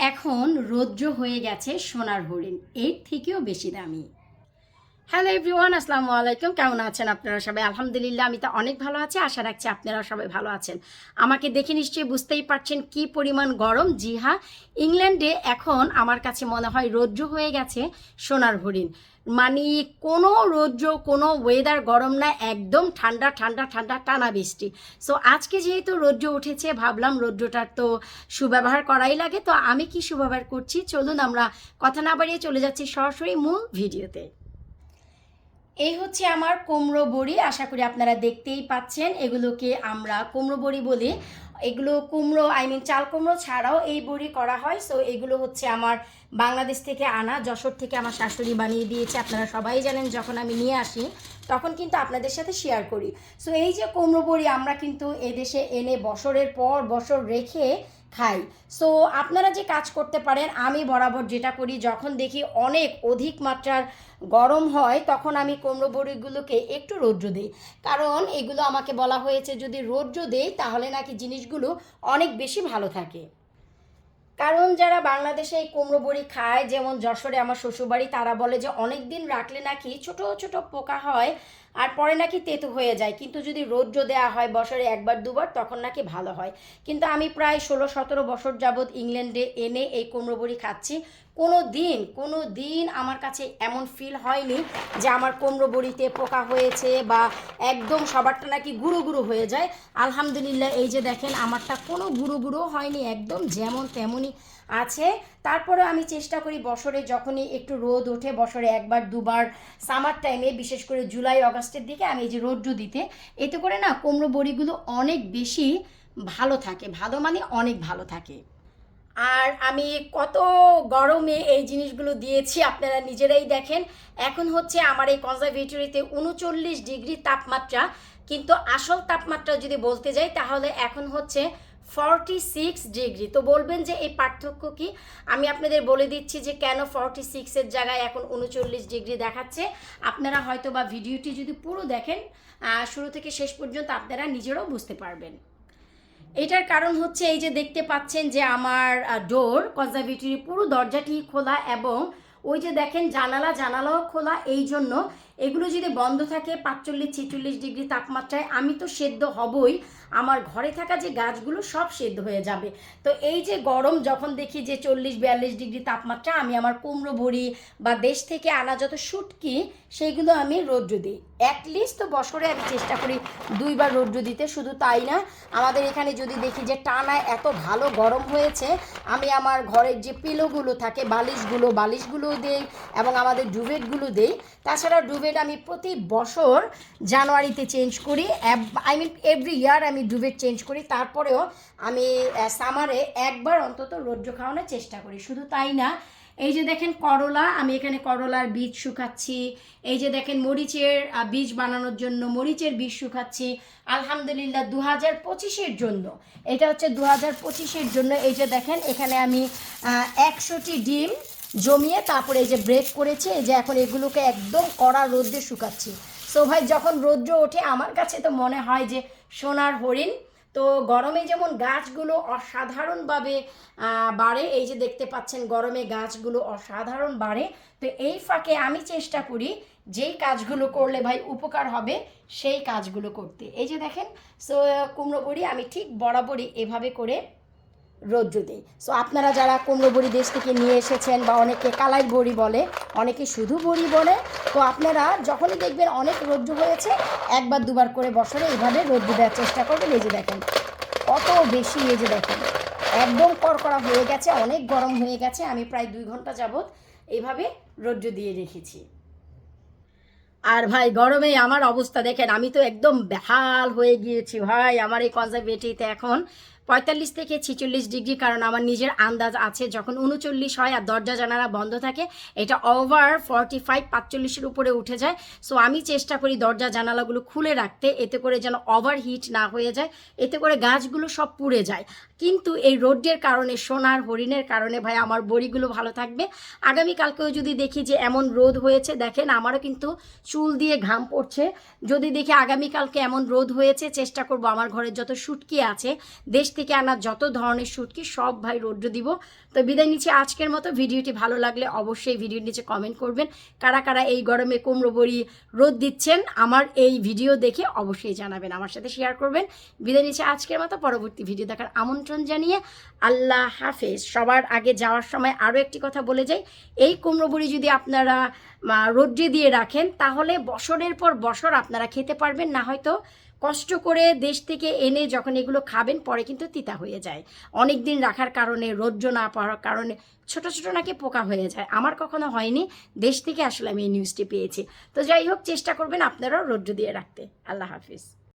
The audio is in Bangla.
এখন রৌদ্র হয়ে গেছে সোনার হরিণ। এর থেকেও বেশি দামি। হ্যালো এভরিওয়ান আসসালামু আলাইকুম। কেমন আছেন আপনারা সবাই? আলহামদুলিল্লাহ, আমি তো অনেক ভালো আছি। আশা রাখছি আপনারা সবাই ভালো আছেন। আমাকে দেখে নিশ্চয়ই বুঝতেই পারছেন কি পরিমাণ গরম। জি হ্যাঁ ইংল্যান্ডে এখন আমার কাছে মনে হয় রৌদ্র হয়ে গেছে সোনার হরিণ। মানে কোনো রৌদ্র, কোনো ওয়েদার গরম না, একদম ঠান্ডা ঠান্ডা ঠান্ডা, টানা বৃষ্টি। সো আজকে যেহেতু রৌদ্র উঠেছে, ভাবলাম রৌদ্রটার তো সুব্যবহার করাই লাগে। তো আমি কি সুব্যবহার করছি? চলুন আমরা কথা না বাড়িয়ে চলে যাচ্ছি সরাসরি মূল ভিডিওতে। এই হচ্ছে আমার কুমড়ো বড়ি, আশা করি আপনারা দেখতেই পাচ্ছেন। এগুলোকে আমরা কুমড়ো বড়ি বলি। এগুলো কুমড়ো আই মিন চাল কুমড়ো ছাড়াও এই বড়ি করা হয়। সো এগুলো হচ্ছে আমার বাংলাদেশ থেকে আনা, যশোর থেকে আমার শাশুড়ি বানিয়ে দিয়েছে। আপনারা সবাই জানেন, যখন আমি নিয়ে আসি, তখন কিন্তু আপনাদের সাথে শেয়ার করি। সো এই যে কুমড়ো বড়ি আমরা কিন্তু এদেশে এনে বছরের পর বছর রেখে খাই। সো আপনারা যে কাজ করতে পারেন, আমি বরাবর যেটা করি, যখন দেখি অনেক অধিক মাত্রার গরম হয়, তখন আমি কুমড়ো বড়িগুলোকে একটু রৌদ্র দিই। কারণ এগুলো আমাকে বলা হয়েছে, যদি রৌদ্র দেই, তাহলে নাকি জিনিসগুলো অনেক বেশি ভালো থাকে। কারণ যারা বাংলাদেশে এই কুমড়ো বড়ি খায়, যেমন যশোরে আমার শ্বশুরবাড়ি, তারা বলে যে অনেক দিন রাখলে নাকি ছোট ছোট পোকা হয় আর পরে নাকি তেতো হয়ে যায়। কিন্তু যদি রৌদ্র দেওয়া হয় বছরে একবার, দুবার, তখন নাকি ভালো হয়। কিন্তু আমি প্রায় ষোলো, সতেরো বছর যাবৎ ইংল্যান্ডে এনে এই কুমড়ো বড়ি খাচ্ছি। কোনো দিন কোনো দিন আমার কাছে এমন ফিল হয়নি যে আমার কুমড়ো বড়িতে পোকা হয়েছে বা একদম সবারটা নাকি গুঁড়ো গুঁড়ো হয়ে যায়। আলহামদুলিল্লাহ, এই যে দেখেন, আমারটা কোনো গুঁড়ো গুঁড়ো হয়নি। একদম যেমন তেমনই আছে। তারপরে আমি চেষ্টা করি বছরে যখনই একটু রোদ ওঠে, বছরে একবার, দুবার সামার টাইমে বিশেষ করে জুলাই, অগাস্টের দিকে আমি এই যে রৌদ্র দিতে, এতে করে না কুমড়ো বড়িগুলো অনেক বেশি ভালো থাকে, ভালো মানে অনেক ভালো থাকে। আর আমি কত গরমে এই জিনিসগুলো দিয়েছি, আপনারা নিজেরাই দেখেন। এখন হচ্ছে আমার এই কনজারভেটরিতে উনচল্লিশ ডিগ্রি তাপমাত্রা, কিন্তু আসল তাপমাত্রা যদি বলতে যাই, তাহলে এখন হচ্ছে ফর্টি সিক্স ডিগ্রি তো বলবেন যে এই পার্থক্য কি? আমি আপনাদের বলে দিচ্ছি যে কেন ফর্টি সিক্সের জায়গায় এখন উনচল্লিশ ডিগ্রি দেখাচ্ছে। আপনারা হয়তো বা ভিডিওটি যদি পুরো দেখেন শুরু থেকে শেষ পর্যন্ত আপনারা নিজেরাও বুঝতে পারবেন। এটার কারণ হচ্ছে এই যে দেখতে পাচ্ছেন যে আমার ডোর কনজারভেটরি পুরো দরজাটি খোলা এবং ওই যে দেখেন জানালা, জানালাও খোলা। এই জন্য এগুলো যদি বন্ধ থাকে পাঁচচল্লিশ, ছেচল্লিশ ডিগ্রি তাপমাত্রায়, আমি তো সেদ্ধ হবই। আমার ঘরে থাকা যে গাছগুলো সব সেদ্ধ হয়ে যাবে। তো এই যে গরম, যখন দেখি যে চল্লিশ, বিয়াল্লিশ ডিগ্রি তাপমাত্রা, আমি আমার কুমড়ো ভরি বা দেশ থেকে আনা যত শুটকি সেইগুলো আমি রৌদ্র দিই। অ্যাটলিস্ট তো বছরে আমি চেষ্টা করি দুইবার রৌদ্র দিতে, শুধু তাই না, আমাদের এখানে যদি দেখি যে টানা এত ভালো গরম হয়েছে, আমি আমার ঘরের যে পিলোগুলো থাকে, বালিশগুলো, বালিশগুলোও দেই এবং আমাদের ডুবেটগুলো দেই। তাছাড়া ডুবেট আমি প্রতি বছর জানুয়ারিতে চেঞ্জ করি। আই মিন এভরি ইয়ার আমি ডুবেট চেঞ্জ করি। তারপরেও আমি সামারে একবার অন্তত রৌদ্র খাওয়ানোর চেষ্টা করি। শুধু তাই না, এই যে দেখেন করলা, আমি এখানে করলার বীজ শুকাচ্ছি। এই যে দেখেন মরিচের বীজ বানানোর জন্য মরিচের বীজ শুকাচ্ছি। আলহামদুলিল্লাহ দু হাজার পঁচিশের জন্য। এটা হচ্ছে দু হাজার পঁচিশের জন্য। এই যে দেখেন, এখানে আমি একশোটি ডিম জমিয়ে তারপরে এই যে ব্রেক করেছে, এই যে এখন এগুলোকে একদম কড়া রোদ্রে শুকাচ্ছি। সো ভাই, যখন রৌদ্র ওঠে, আমার কাছে তো মনে হয় যে সোনার হরিণ। তো গরমে যেমন গাছগুলো অসাধারণভাবে বাড়ে, এই যে দেখতে পাচ্ছেন গরমে গাছগুলো অসাধারণ বাড়ে। তো এই ফাঁকে আমি চেষ্টা করি, যেই কাজগুলো করলে ভাই উপকার হবে, সেই কাজগুলো করতে। এই যে দেখেন সো কুমড়ো বড়ি আমি ঠিক বরাবরই এভাবে করে রৌদ্র দিই সো আপনারা যারা কুমড়ো বড়ি দেশ থেকে নিয়ে এসেছেন বা অনেকে কালাই বড়ি বলে, অনেকে শুধু বড়ি বলে, তো আপনারা যখনই দেখবেন অনেক রৌদ্র হয়েছে, একবার দুবার করে বছরে এইভাবে রৌদ্র দেওয়ার চেষ্টা করবেন। এই যে দেখেন, কত বেশি এই যে দেখেন, একদম কড়কড়া হয়ে গেছে, অনেক গরম হয়ে গেছে, আমি প্রায় দুই ঘণ্টা যাবত এইভাবে রৌদ্র দিয়ে রেখেছি। আর ভাই, গরমে আমার অবস্থা দেখেন, আমি তো একদম বেহাল হয়ে গিয়েছি ভাই, আমার এই কনজারভেটিতে এখন পঁয়তাল্লিশ থেকে ছিচল্লিশ ডিগ্রি, কারণ আমার নিজের আন্দাজ আছে, যখন উনচল্লিশ হয় আর দরজা জানালা বন্ধ থাকে, এটা ওভার ফর্টি ফাইভ পাঁচচল্লিশের উপরে উঠে যায়। সো আমি চেষ্টা করি দরজা জানালাগুলো খুলে রাখতে, এতে করে যেন ওভার হিট না হয়ে যায়, এতে করে গাছগুলো সব পুড়ে যায়। কিন্তু এই রোদ্রের কারণে, সোনার, হরিণের কারণে ভাই, আমার বড়িগুলো ভালো থাকবে। আগামীকালকেও যদি দেখি যে এমন রোদ হয়েছে, দেখেন আমারও কিন্তু চুল দিয়ে ঘাম পড়ছে। যদি দেখি আগামীকালকে এমন রোদ হয়েছে, চেষ্টা করব আমার ঘরের যত শুটকি আছে, দেশ থেকে আনা যত ধরনের শুটকি, সব ভাই রৌদ্র দিব। তো বিদায় নিচ্ছি আজকের মতো। ভিডিওটি ভালো লাগলে অবশ্যই ভিডিওর নিচে কমেন্ট করবেন। কারা কারা এই গরমে কুমড়ো বড়ি রোদ দিচ্ছেন, আমার এই ভিডিও দেখে অবশ্যই জানাবেন, আমার সাথে শেয়ার করবেন। বিদায় নিচ্ছি আজকের মতো। পরবর্তী ভিডিও দেখার আমন্ত্রণ জানিয়ে আল্লাহ হাফেজ। সবার আগে যাওয়ার সময় আরও একটি কথা বলে যাই। এই কুমড়ো বড়ি যদি আপনারা রোদ্রে দিয়ে রাখেন, তাহলে বছরের পর বছর আপনারা খেতে পারবেন, না হয়তো কষ্ট করে দেশ থেকে এনে যখন এগুলো খাবেন, পরে কিন্তু তিতা হয়ে যায়। অনেক দিন রাখার কারণে, রৌদ্র না পাওয়ার কারণে ছোট ছোট নাকি পোকা হয়ে যায়। আমার কখনো হয়নি, দেশ থেকে আসলে আমি এই নিউজটি পেয়েছি। তো যাই হোক, চেষ্টা করবেন আপনারাও রৌদ্র দিয়ে রাখতে। আল্লাহ হাফিজ।